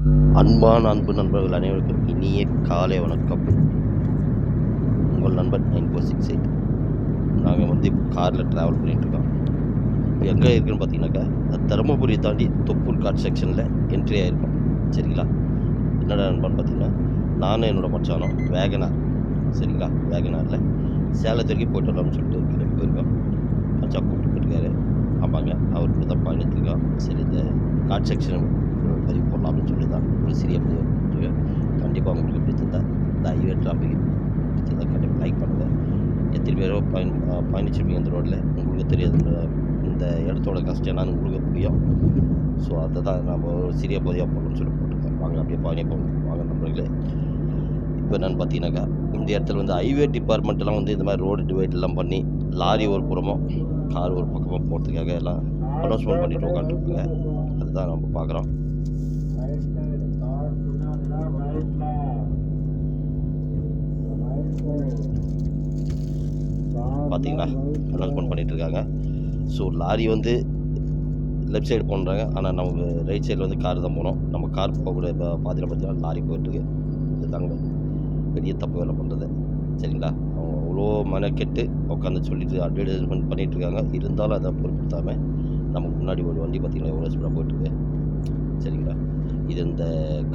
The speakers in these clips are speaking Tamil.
அன்பான அன்பு நண்பர்கள் அனைவருக்கும் இனிய காலை வணக்கம். உங்கள் நண்பர் நைன் ஃபோர் சிக்ஸ் எயிட். நாங்கள் வந்து காரில் ட்ராவல் பண்ணிகிட்ருக்கோம் எங்கே இருக்குன்னு பார்த்தீங்கன்னாக்கா தருமபுரி தாண்டி தொப்பூர் காட் செக்ஷனில் என்ட்ரி ஆகிருக்கோம் சரிங்களா? என்னடா நண்பன் பார்த்தீங்கன்னா நானும் என்னோடய மச்சானும் வேகனார் சரிங்களா? வேகனாரில் சேலத்து வரைக்கும் போயிட்டு வரலாம்னு சொல்லிட்டு கிளம்பி போயிருக்கோம். மச்சான் கூப்பிட்டு போயிருக்காரு ஆமாங்க அவர் கூட தான் பயணித்திருக்கோம். சரி இந்த காட் செக்ஷன் பதிவு போடலாம் அப்படின்னு சொல்லி தான் ஒரு சிறிய பதிவு கண்டிப்பாக உங்களுக்கு பிடிச்சிருந்தா இந்த ஹைவே டிராஃபிக் பிடிச்சிருந்தா கண்டிப்பாக லைக் பண்ணுங்கள் எத்தனை பேரோ பயன் பயணிச்சிருப்பீங்க இந்த ரோட்டில் உங்களுக்கு தெரியாது. இந்த இந்த இடத்தோட கஷ்டம் என்னன்னு உங்களுக்கு புரியும். ஸோ அதை தான் நம்ம ஒரு சிறிய பதிவாக போடணும்னு சொல்லி போட்டிருக்கேன் வாங்க அப்படியே பயணிப்போம். வாங்க நண்பர்களே. இப்போ என்னென்னு பார்த்தீங்கன்னாக்கா இந்த இடத்துல வந்து ஹைவே டிபார்ட்மெண்ட்லாம் வந்து இந்த மாதிரி ரோடு டிவைட்லாம் பண்ணி லாரி ஒரு புறமும் கார் ஒரு பக்கமாக போகிறதுக்காக எல்லாம் அனௌன்ஸ்மெண்ட் பண்ணிட்டு உட்காந்துருக்குங்க அதுதான் நம்ம பார்க்குறோம். பார்த்தீங்களா எல்லாம் ஃபோன் பண்ணிகிட்ருக்காங்க ஸோ லாரி வந்து லெஃப்ட் சைடு போன்றாங்க. ஆனால் நமக்கு ரைட் சைடில் வந்து கார் தான் போகணும் நம்ம கார் போகக்கூடிய இப்போ பாதியில் பார்த்தீங்கன்னா லாரி போயிட்டுருக்கு. இதுதாங்க பெரிய தப்பு வேலை பண்ணுறது சரிங்களா? அவங்க அவ்வளோ மெனக்கெட்டு உட்காந்து சொல்லிட்டு அட்வர்டைஸ்மெண்ட் பண்ணிகிட்ருக்காங்க இருக்காங்க இருந்தாலும் அதை பொருட்படுத்தாமல் நமக்கு முன்னாடி ஒரு வண்டி பார்த்தீங்கன்னா எவ்வளோ ஸ்பீடாக போயிட்டுருக்கு. இந்த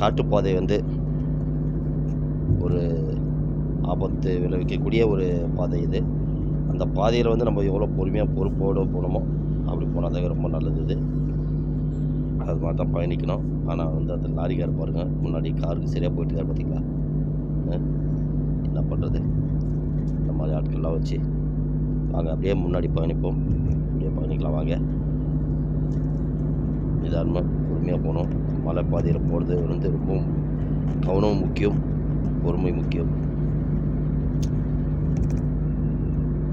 காட்டுப்பாதை வந்து ஒரு ஆபத்து விளைவிக்கக்கூடிய ஒரு பாதை இது. அந்த பாதையில் வந்து நம்ம எவ்வளோ பொறுமையாக பொறுப்போடு போகணுமோ அப்படி போனால் தான் ரொம்ப நல்லது இது. அது மாதிரி தான் பயணிக்கணும். ஆனால் வந்து அந்த லாரிக்கார் பாருங்கள் முன்னாடி காருக்கு சரியாக போயிட்டு இருக்காரு பார்த்தீங்களா என்ன பண்ணுறது இந்த மாதிரி ஆட்கள்லாம் வச்சு. வாங்க அப்படியே முன்னாடி பயணிப்போம். அப்படியே பயணிக்கலாம் வாங்க. நிதானமாக பொறுமையாக போகணும். மலை பாதையில் போகிறது வந்து ரொம்பவும் கவனம் முக்கியம் பொறுமை முக்கியம்.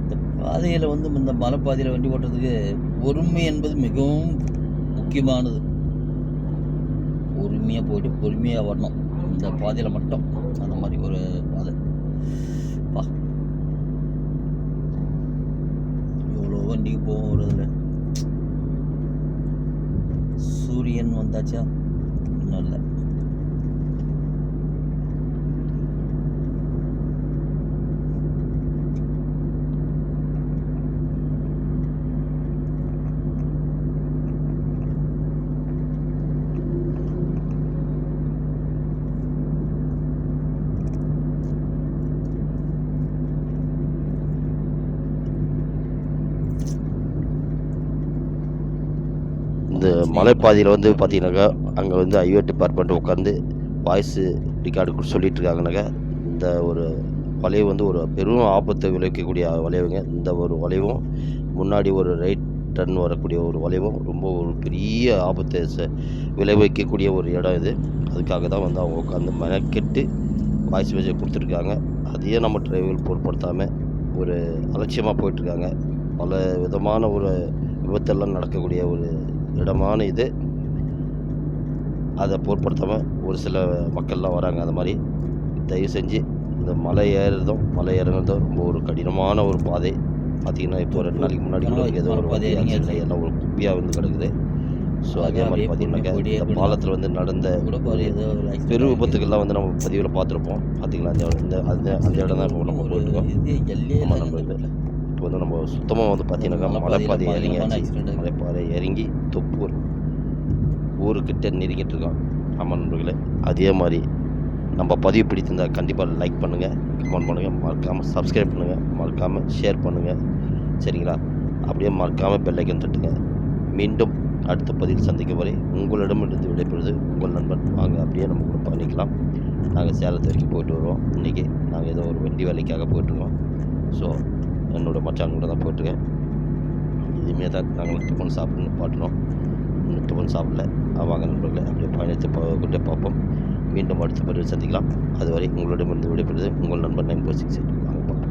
இந்த பாதையில் வந்து இந்த மலைப்பாதையில் வண்டி ஓட்டுறதுக்கு பொறுமை என்பது மிகவும் முக்கியமானது. பொறுமையாக போயிட்டு பொறுமையாக வரணும். இந்த பாதையில் மட்டும். அந்த மாதிரி ஒரு பாதை. பா. எவ்வளோ வண்டிக்கு போகும் ஒரு இதில் சூரியன் வந்தாச்சா? இன்னும் இல்லை. இந்த மலைப்பாதையில் வந்து பார்த்தீங்கன்னாக்கா அங்கே வந்து ஹைவே டிபார்ட்மெண்ட் உட்காந்து வாய்ஸு ரெக்கார்டு சொல்லிட்டு இருக்காங்கனாக்கா இந்த ஒரு வளைவு வந்து ஒரு பெரும் ஆபத்தை விளைவிக்கக்கூடிய வளைவுங்க. இந்த ஒரு வளைவும் முன்னாடி ஒரு ரைட் டர்ன் வரக்கூடிய ஒரு வளைவும் ரொம்ப ஒரு பெரிய ஆபத்தை ச விளைவிக்கக்கூடிய ஒரு இடம் இது. அதுக்காக தான் வந்து அவங்க உட்காந்து மெனக்கெட்டு வாய்ஸ் மெசேஜ் கொடுத்துருக்காங்க. அதையே நம்ம டிரைவர்கள் பொருட்படுத்தாமல் ஒரு அலட்சியமாக போயிட்டுருக்காங்க பல விதமான ஒரு விபத்தெல்லாம் நடக்கக்கூடிய ஒரு இடமான இது அதை பொருட்படுத்தாமல் ஒரு சில மக்கள்லாம் வராங்க அந்த மாதிரி தயவு செஞ்சு இந்த மலை ஏறுறதும் மலை இறங்குறதும் ரொம்ப ஒரு கடினமான ஒரு பாதை பார்த்தீங்கன்னா இப்போ ரெண்டு நாளைக்கு முன்னாடி ஏதோ ஒரு ஆகி எல்லாம் ஒரு குப்பியாக வந்து கிடக்குது ஸோ அதே மாதிரி போயிட்டே இந்த. பாலத்தில் வந்து நடந்த பாரு. விபத்துக்கள்லாம் வந்து நம்ம பதிவில் பார்த்துருப்போம் பார்த்தீங்களா அந்த இந்த அந்த அந்த இடம் தான் இப்போ நம்ம இல்லைங்க நம்ம. இப்போ வந்து நம்ம சுத்தமாக வந்து பார்த்தீங்கன்னாக்கா மலைப்பாதை இறங்கியாச்சு. மலைப்பாதை இறங்கி தொப்பூர் ஊருக்கிட்ட நெருங்கிட்டு இருக்கோம். ஆமாம் நண்பர்களே அதே மாதிரி நம்ம பதிவு பிடித்திருந்தா கண்டிப்பாக லைக் பண்ணுங்கள் கமெண்ட் பண்ணுங்கள் மறக்காமல் சப்ஸ்கிரைப் பண்ணுங்கள் மறக்காமல் ஷேர் பண்ணுங்கள் சரிங்களா? அப்படியே மறக்காமல் பெல்லைக்கன் தட்டுங்க. மீண்டும் அடுத்த பதிவில் சந்திக்கும் வரை உங்களிடமிருந்து விடைபெறுவது உங்கள் நண்பன். வாங்க அப்படியே நம்ம கூட பண்ணிக்கலாம் நாங்கள் சேலத்து வரைக்கும் போயிட்டு வருவோம். இன்றைக்கி நாங்கள் ஏதோ ஒரு வண்டி வேலைக்காக போயிட்டுருக்கோம் ஸோ என்னோடய மச்சான் கூட தான் போயிட்டுருக்கேன் இதுமே தான் நாங்கள் டிஃபன் சாப்பிட்டு பாட்டினோம். இன்னும் டிஃபன் சாப்பிடல. வாங்க நண்பர்களே அப்படியே பயணத்தை கொண்டே பார்ப்போம். மீண்டும் அடுத்த பதிவில் சந்திக்கலாம். அதுவரை உங்களிடமிருந்து விடைபெறுவது உங்கள் நண்பர் நைன் ஃபோர் சிக்ஸ் வாங்க பார்க்கலாம்.